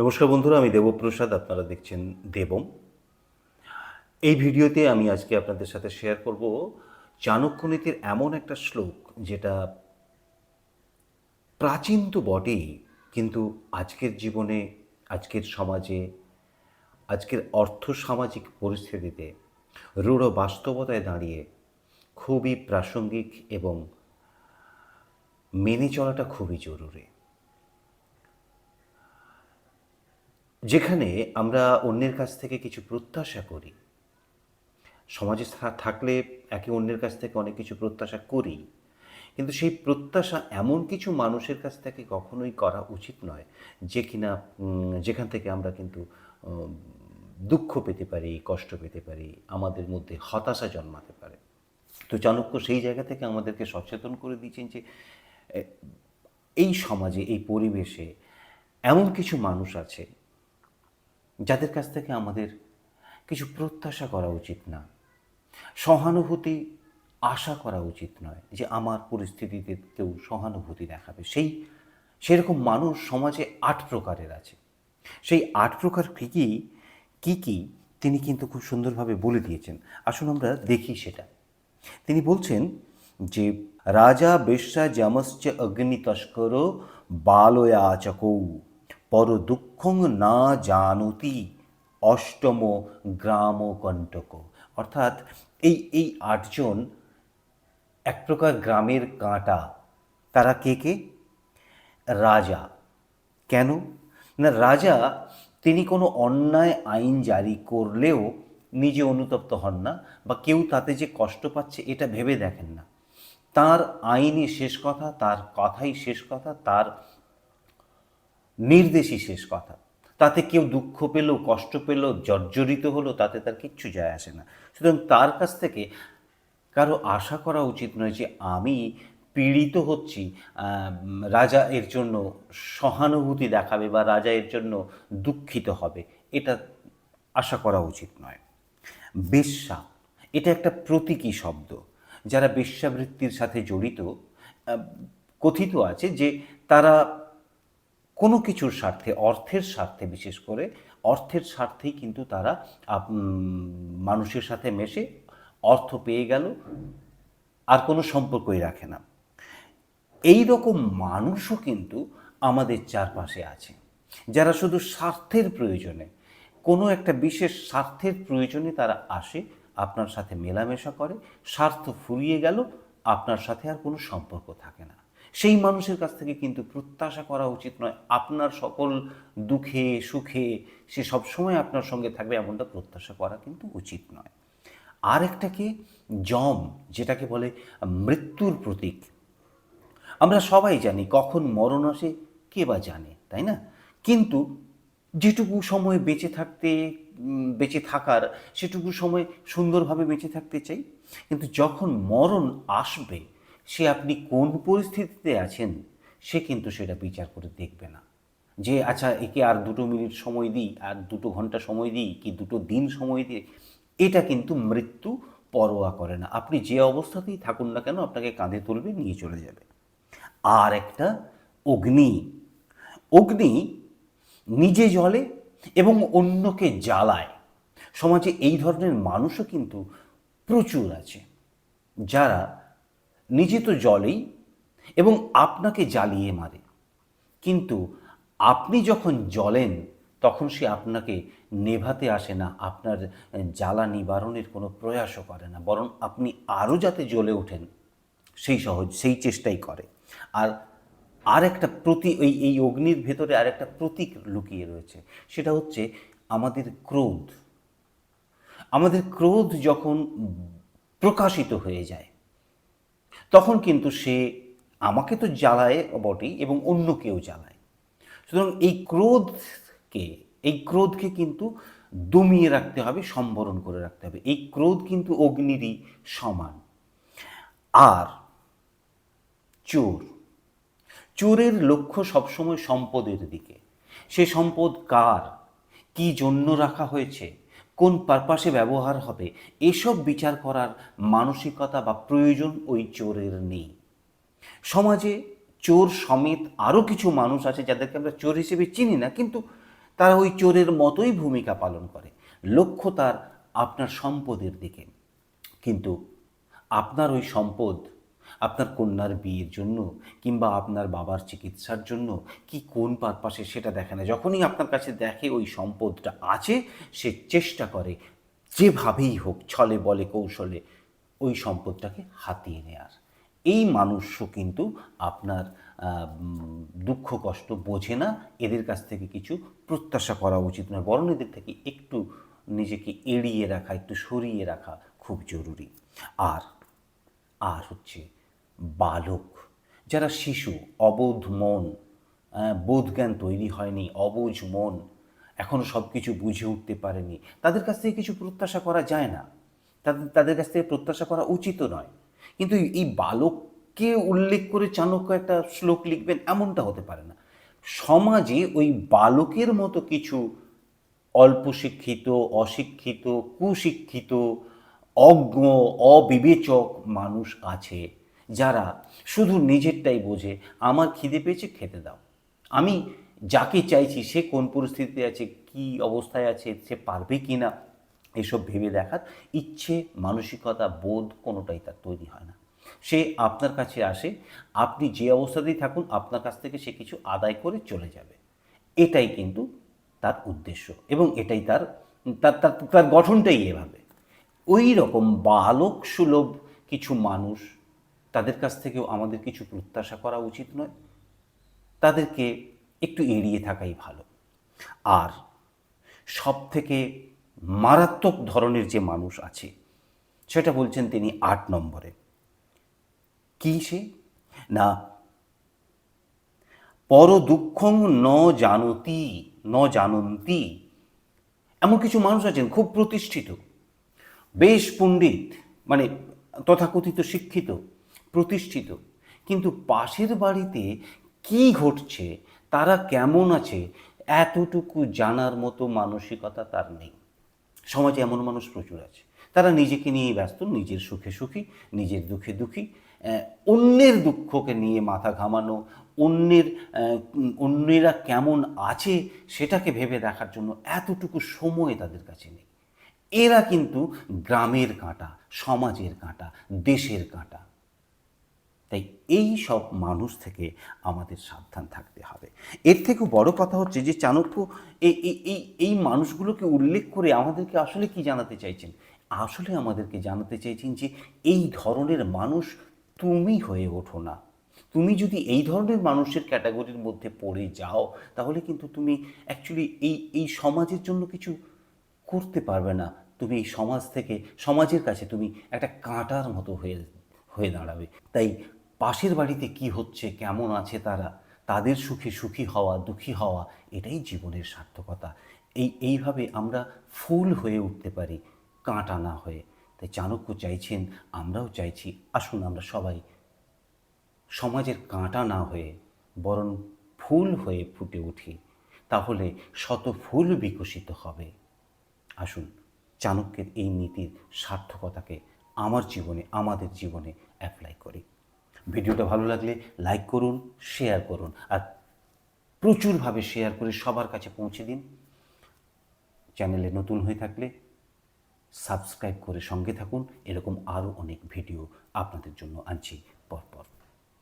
নমস্কার বন্ধুরা, আমি দেবপ্রসাদ, আপনারা দেখছেন দেবম। এই ভিডিওতে আমি আজকে আপনাদের সাথে শেয়ার করব চাণক্যনীতির এমন একটা শ্লোক যেটা প্রাচীন তো বটেই, কিন্তু আজকের জীবনে, আজকের সমাজে, আজকের অর্থ সামাজিক পরিস্থিতিতে রূঢ় বাস্তবতায় দাঁড়িয়ে খুবই প্রাসঙ্গিক এবং মেনে চলাটা খুবই জরুরি। যেখানে আমরা অন্যের কাছ থেকে কিছু প্রত্যাশা করি। সমাজে থাকলে একে অন্যের কাছ থেকে অনেক কিছু প্রত্যাশা করি। কিন্তু সেই প্রত্যাশা এমন কিছু মানুষের কাছ থেকে কখনোই করা উচিত নয়, যে কিনা যেখান থেকে আমরা কিন্তু দুঃখ পেতে পারি, কষ্ট পেতে পারি, আমাদের মধ্যে হতাশা জন্মাতে পারে। তো চাণক্য সেই জায়গা থেকে আমাদেরকে সচেতন করে দিয়েছেন যে এই সমাজে, এই পরিবেশে এমন কিছু মানুষ আছে যাদের কাছ থেকে আমাদের কিছু প্রত্যাশা করা উচিত না, সহানুভূতি আশা করা উচিত নয় যে আমার পরিস্থিতিতে কেউ সহানুভূতি দেখাবে। সেই সেরকম মানুষ সমাজে আট প্রকারের আছে। সেই আট প্রকার কী কী কী কী তিনি কিন্তু খুব সুন্দরভাবে বলে দিয়েছেন। আসুন আমরা দেখি সেটা। তিনি বলছেন যে, রাজা বেশ্যা যমশ্চ অগ্নি তস্কর বালয়াচকৌ পর দুঃখং না জানুতি, অষ্টম গ্রাম কণ্টক। অর্থাৎ এই এই আটজন এক প্রকার গ্রামের কাঁটা, তারা কে কে? রাজা। কেন? না, রাজা তিনি কোনো অন্যায় আইন জারি করলেও নিজে অনুতপ্ত হন না বা কেউ তাতে যে কষ্ট পাচ্ছে এটা ভেবে দেখেন না। তার আইনই শেষ কথা, তার কথাই শেষ কথা, তার নির্দেশই শেষ কথা। তাতে কেউ দুঃখ পেল কষ্ট পেল জর্জরিত হলো তাতে তার কিচ্ছু যায় আসে না। সুতরাং তার কাছ থেকে কারও আশা করা উচিত নয় যে আমি পীড়িত হচ্ছি রাজা এর জন্য সহানুভূতি দেখাবে বা রাজা এর জন্য দুঃখিত হবে। এটা আশা করা উচিত নয়। বেশ্যা, এটা একটা প্রতীকী শব্দ। যারা বেশ্যাবৃত্তির সাথে জড়িত কথিত আছে যে তারা কোনো কিছুর স্বার্থে, অর্থের স্বার্থে বিশেষ করে, অর্থের স্বার্থেই কিন্তু তারা মানুষের সাথে মেশে অর্থ পেয়ে গেল, আর কোনো সম্পর্কই রাখে না। এই রকম মানুষও কিন্তু আমাদের চারপাশে আছে, যারা শুধু স্বার্থের প্রয়োজনে, কোনো একটা বিশেষ স্বার্থের প্রয়োজনে তারা আসে, আপনার সাথে মেলামেশা করে, স্বার্থ ফুরিয়ে গেল, আপনার সাথে আর কোনো সম্পর্ক থাকে না। সেই মানুষের কাছ থেকে কিন্তু প্রত্যাশা করা উচিত নয়। আপনার সকল দুঃখে, সুখে সে সবসময় আপনার সঙ্গে থাকবে, এমনটা প্রত্যাশা করা কিন্তু উচিত নয়। আর একটা কি? জম, যেটাকে বলে মৃত্যুর প্রতীক। আমরা সবাই জানি কখন মরণ আসে, কে বা জানে, তাই না? কিন্তু যেটুকু সময় বেঁচে থাকতে বেঁচে থাকার, সেটুকু সময় সুন্দরভাবে বেঁচে থাকতে চাই। কিন্তু যখন মরণ আসবে সে আপনি কোন পরিস্থিতিতে আছেন, সে কিন্তু সেটা বিচার করে দেখবে না। যে আচ্ছা একে আর দুটো মিনিট সময় দিই, আর দুটো ঘণ্টা সময় দিই, কি দুটো দিন সময় দিই? এটা কিন্তু মৃত্যু পরোয়া করে না। আপনি যে অবস্থাতেই থাকুন না কেন, আপনাকে কাঁধে তুলবে, নিয়ে চলে যাবে। আর একটা, অগ্নি। অগ্নি নিজে জ্বলে এবং অন্যকে জ্বালায়। সমাজে এই ধরনের মানুষও কিন্তু প্রচুর আছে, যারা নিজে তো জলেই এবং আপনাকে জ্বালিয়ে মারে। কিন্তু আপনি যখন জ্বলেন, তখন সে আপনাকে নেভাতে আসে না, আপনার জ্বালা নিবারণের কোনো প্রয়াসও করে না, বরং আপনি আরও যাতে জ্বলে ওঠেন, সেই সহজ, সেই চেষ্টাই করে। আর আর একটা প্রতি, এই এই অগ্নির ভেতরে আর একটা প্রতীক লুকিয়ে রয়েছে, সেটা হচ্ছে আমাদের ক্রোধ। আমাদের ক্রোধ যখন প্রকাশিত হয়ে যায় তখন কিন্তু সে আমাকে তো জ্বালায় বটেই এবং অন্য কেউ জ্বালায়। সুতরাং এই ক্রোধকে এই ক্রোধকে কিন্তু দমিয়ে রাখতে হবে, সম্বরণ করে রাখতে হবে। এই ক্রোধ কিন্তু অগ্নিরই সমান। আর চোর, চোরের লক্ষ্য সবসময় সম্পদের দিকে। সে সম্পদ কার? কি জন্য রাখা হয়েছে? কোন পারপাসে ব্যবহার হবে, এসব বিচার করার মানসিকতা বা প্রয়োজন ওই চোরের নেই। সমাজে চোর সমেত আরও কিছু মানুষ আছে যাদেরকে আমরা চোর হিসেবে চিনি না, কিন্তু তারা ওই চোরের মতোই ভূমিকা পালন করে। লক্ষ্য তার আপনার সম্পদের দিকে। কিন্তু আপনার ওই সম্পদ আপনার কন্যার বিয়ের জন্য কিংবা আপনার বাবার চিকিৎসার জন্য কি কোন পারপাসে সেটা দেখে না? যখনই আপনার কাছে দেখে ওই সম্পদটা আছে, সে চেষ্টা করে যেভাবেই হোক ছলে বলে কৌশলে ওই সম্পদটাকে হাতিয়ে নেয়ার। এই মানুষও কিন্তু আপনার দুঃখ, কষ্ট বোঝে না। এদের কাছ থেকে কিছু প্রত্যাশা করা উচিত নয়। বরং এদের থেকে একটু নিজেকে এড়িয়ে রাখা, একটু সরিয়ে রাখা খুব জরুরি। আর আর হচ্ছে বালক, যারা শিশু, অবোধ মন বোধজ্ঞান তৈরি হয়নি, অবুঝ মন এখনও সব কিছু বুঝে উঠতে পারেনি, তাদের কাছ থেকে কিছু প্রত্যাশা করা যায় না। তাদের তাদের কাছ থেকে প্রত্যাশা করা উচিতও নয়। কিন্তু এই বালককে উল্লেখ করে চাণক্য একটা শ্লোক লিখবেন, এমনটা হতে পারে না। সমাজে ওই বালকের মতো কিছু অল্প শিক্ষিত, অশিক্ষিত, কুশিক্ষিত, অজ্ঞ, অবিবেচক মানুষ আছে। যারা শুধু নিজেরটাই বোঝে, আমার খিদে পেয়েছে, খেতে দাও। আমি যাকে চাইছি, সে কোন পরিস্থিতিতে আছে, কি অবস্থায় আছে, সে পারবে কি না এসব ভেবে দেখার ইচ্ছে, মানসিকতা, বোধ কোনোটাই তার তৈরি হয় না। সে আপনার কাছে আসে, আপনি যে অবস্থাতেই থাকুন, আপনার কাছ থেকে সে কিছু আদায় করে চলে যাবে। এটাই কিন্তু তার উদ্দেশ্য এবং এটাই তার তার তার গঠনটাই এভাবে। ওই রকম বালক সুলভ কিছু মানুষ তাদের কাছ থেকেও আমাদের কিছু প্রত্যাশা করা উচিত নয়। তাদেরকে একটু এড়িয়ে থাকাই ভালো। আর সব থেকে মারাত্মক ধরনের যে মানুষ আছে, সেটা বলছেন তিনি আট নম্বরে। কী সে? না পর দুঃখং ন জানতি, ন জানন্তি। এমন কিছু মানুষ আছেন খুব প্রতিষ্ঠিত, বেশ পণ্ডিত মানে তথাকথিত শিক্ষিত। প্রতিষ্ঠিত। কিন্তু পাশের বাড়িতে কি ঘটছে, তারা কেমন আছে, এতটুকু জানার মতো মানসিকতা তার নেই। সমাজে এমন মানুষ প্রচুর আছে। তারা নিজেকে নিয়ে ব্যস্ত, নিজের সুখে সুখী, নিজের দুঃখে দুঃখী অন্যের দুঃখকে নিয়ে মাথা ঘামানো, অন্যের অন্যেরা কেমন আছে সেটাকে ভেবে দেখার জন্য এতটুকু সময় তাদের কাছে নেই। এরা কিন্তু গ্রামের কাঁটা, সমাজের কাঁটা, দেশের কাঁটা। তাই এই সব মানুষ থেকে আমাদের সাবধান থাকতে হবে। এর থেকেও বড় কথা হচ্ছে যে চাণক্য, এই এই এই মানুষগুলোকে উল্লেখ করে আমাদেরকে আসলে কি জানাতে চাইছেন? আসলে আমাদেরকে জানাতে চাইছেন যে এই ধরনের মানুষ তুমি হয়ে ওঠো না। তুমি যদি এই ধরনের মানুষের ক্যাটাগরির মধ্যে পড়ে যাও, তাহলে কিন্তু তুমি অ্যাকচুয়ালি এই এই সমাজের জন্য কিছু করতে পারবে না। তুমি এই সমাজ থেকে, সমাজের কাছে তুমি একটা কাঁটার মতো হয়ে হয়ে দাঁড়াবে। তাই পাশের বাড়িতে কি হচ্ছে, কেমন আছে তারা, তাদের সুখে সুখী হওয়া, দুঃখী হওয়া, এটাই জীবনের সার্থকতা। এই, এইভাবে আমরা ফুল হয়ে উঠতে পারি, কাঁটা না হয়ে। তাই চাণক্য চাইছেন, আমরাও চাইছি, আসুন আমরা সবাই সমাজের কাঁটা না হয়ে, বরং ফুল হয়ে ফুটে উঠি। তাহলে শত ফুল বিকশিত হবে। আসুন, চাণক্যের এই নীতির সার্থকতাকে আমার জীবনে, আমাদের জীবনে অ্যাপ্লাই করি। ভিডিওটা ভালো লাগলে লাইক করুন শেয়ার করুন। আর প্রচুরভাবে শেয়ার করে সবার কাছে পৌঁছে দিন। চ্যানেলে নতুন হয়ে থাকলে সাবস্ক্রাইব করে সঙ্গে থাকুন। এরকম আরও অনেক ভিডিও আপনাদের জন্য আনছি পরপর।